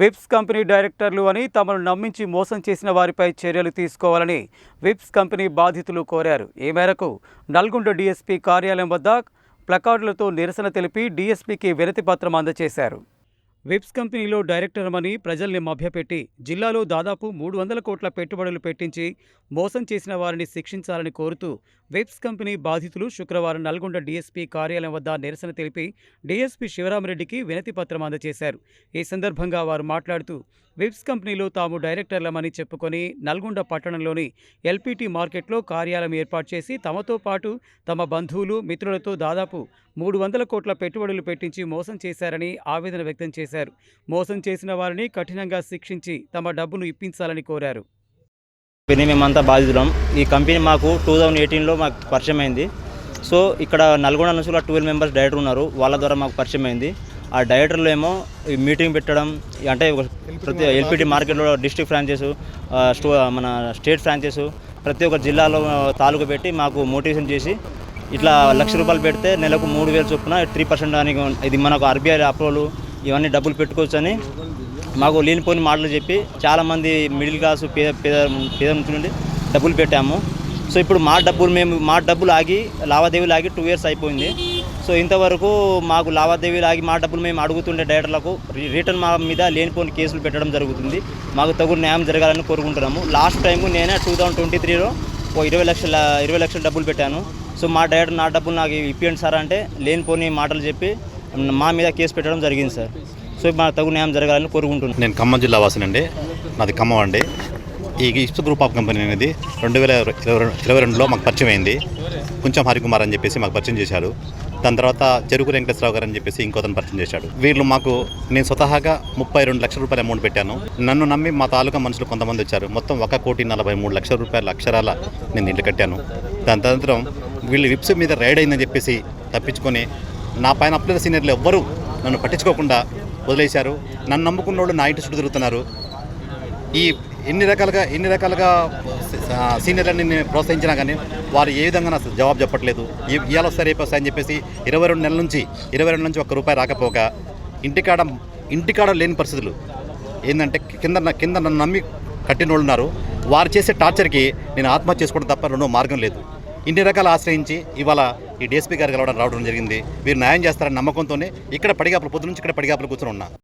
Whips company డైరెక్టర్లు అని తమను నమ్మించి మోసం చేసిన వారిపై చర్యలు తీసుకోవాలని విప్స్ కంపెనీ బాధితులు కోరారు. ఈ మేరకు నల్గొండ డీఎస్పీ కార్యాలయం వద్ద ప్లకార్డులతో నిరసన తెలిపి డీఎస్పీకి వినతి పత్రం అందజేశారు. విప్స్ కంపెనీలో డైరెక్టర్మని ప్రజల్ని మభ్యపెట్టి జిల్లాలో దాదాపు మూడు వందల కోట్ల పెట్టుబడులు పెట్టించి మోసం చేసిన వారిని శిక్షించాలని కోరుతూ విప్స్ కంపెనీ బాధితులు శుక్రవారం నల్గొండ డీఎస్పీ కార్యాలయం వద్ద నిరసన తెలిపి డీఎస్పీ శివరామరెడ్డికి వినతిపత్రం అందజేశారు. ఈ సందర్భంగా వారు మాట్లాడుతూ విప్స్ కంపెనీలో తాము డైరెక్టర్లమని చెప్పుకొని నల్గొండ పట్టణంలోని ఎల్పిటి మార్కెట్లో కార్యాలయం ఏర్పాటు చేసి తమతో పాటు తమ బంధువులు మిత్రులతో దాదాపు మూడు వందల కోట్ల పెట్టుబడులు పెట్టించి మోసం చేశారని ఆవేదన వ్యక్తం చేశారు. మోసం చేసిన వారిని కఠినంగా శిక్షించి తమ డబ్బును ఇప్పించాలని కోరారు. కంపెనీ మేమంతా బాధితులం. ఈ కంపెనీ మాకు టూ థౌజండ్ ఎయిటీన్లో మాకు పరిచయం అయింది సో ఇక్కడ నల్గొండ నుంచి ట్వెల్వ్ మెంబర్స్ డైరెక్టర్ ఉన్నారు. వాళ్ళ ద్వారా మాకు పరిచయం అయింది ఆ డైరెక్టర్లు ఏమో ఈ మీటింగ్ పెట్టడం అంటే ప్రతి ఎల్పిటి మార్కెట్లో డిస్ట్రిక్ట్ ఫ్రాంచైస్ స్టో మన స్టేట్ ఫ్రాంచైస్ ప్రతి ఒక్క జిల్లాలో తాలూకు పెట్టి మాకు మోటివేషన్ చేసి ఇట్లా లక్ష రూపాయలు పెడితే నెలకు మూడు వేలు చొప్పున త్రీ పర్సెంట్ అని ఇది మనకు ఆర్బీఐ అప్రూవల్ ఇవన్నీ డబ్బులు పెట్టుకోవచ్చు అని మాకు లేనిపోని మాటలు చెప్పి చాలామంది మిడిల్ క్లాస్ పేద పేద పేద నుంచి నుండి డబ్బులు పెట్టాము. సో ఇప్పుడు మా డబ్బులు మేము మా డబ్బులు ఆగి లావాదేవీలు ఆగి టూ ఇయర్స్ అయిపోయింది. సో ఇంతవరకు మాకు లావాదేవీలు ఆగి మా డబ్బులు మేము అడుగుతుండే డైరెక్టర్లకు రిటర్న్ మా మీద లేనిపోని కేసులు పెట్టడం జరుగుతుంది. మాకు తగు న్యాయం జరగాలని కోరుకుంటున్నాము. లాస్ట్ టైం నేనే టూ థౌజండ్ ట్వంటీ త్రీలో ఓ ఇరవై లక్షల ఇరవై లక్షల డబ్బులు పెట్టాను. సో మా డైరెక్టర్ నా డబ్బులు నాకు ఇప్పియండి సార్ అంటే లేనిపోని మాటలు చెప్పి మా మీద కేసు పెట్టడం జరిగింది సార్. సో మా తగు న్యాయం జరగాలని కోరుకుంటున్నాను నేను ఖమ్మం జిల్లా వాసినండి నాది ఖమ్మం అండి. ఈ ఇప్స్ గ్రూప్ ఆఫ్ కంపెనీ అనేది రెండు వేల ఇరవై ఇరవై రెండులో మాకు పరిచయం అయింది. కొంచెం హరికుమార్ అని చెప్పేసి మాకు పరిచయం చేశాడు దాని తర్వాత చెరుకు వెంకటేశ్వరరావు గారు అని చెప్పేసి ఇంకోతను పరిచయం చేశాడు. వీళ్ళు మాకు నేను స్వతహాగా ముప్పై రెండు లక్షల రూపాయల అమౌంట్ పెట్టాను. నన్ను నమ్మి మా తాలూకా మనుషులు కొంతమంది వచ్చారు. మొత్తం ఒక కోటి నలభై మూడు లక్షల రూపాయల అక్షరాల నేను ఇంట్లో కట్టాను. దాని తదనంతరం వీళ్ళు విప్స్ మీద రైడ్ అయిందని చెప్పేసి తప్పించుకొని నా పైన అప్లైన సీనియర్లు ఎవ్వరూ నన్ను పట్టించుకోకుండా వదిలేశారు. నన్ను నమ్ముకున్న వాళ్ళు నా ఇంటి చుట్టూ తిరుగుతున్నారు. ఈ ఎన్ని రకాలుగా ఎన్ని రకాలుగా సీనియర్లని నేను ప్రోత్సహించినా కానీ వారు ఏ విధంగా నాకు జవాబు చెప్పట్లేదు. ఈ- ఇవాళ వస్తారు రేపు వస్తాయని చెప్పేసి ఇరవై రెండు నెలల నుంచి ఇరవై రెండు నుంచి ఒక్క రూపాయి రాకపోగా ఇంటికాడ ఇంటికాడ లేని పరిస్థితులు. ఏంటంటే కింద కింద నన్ను నమ్మి కట్టిన వాళ్ళు ఉన్నారు. వారు చేసే టార్చర్కి నేను ఆత్మహత్య చేసుకోవడం తప్ప రెండో మార్గం లేదు. ఇన్ని రకాలు ఆశ్రయించి ఇవాళ ఈ డిఎస్పీ గారు కలవడం రావడం జరిగింది. వీరు న్యాయం చేస్తారని నమ్మకంతోనే ఇక్కడ పడిగాపులు పొద్దు నుంచి ఇక్కడ పడిగాపులు కూర్చొని ఉన్నా.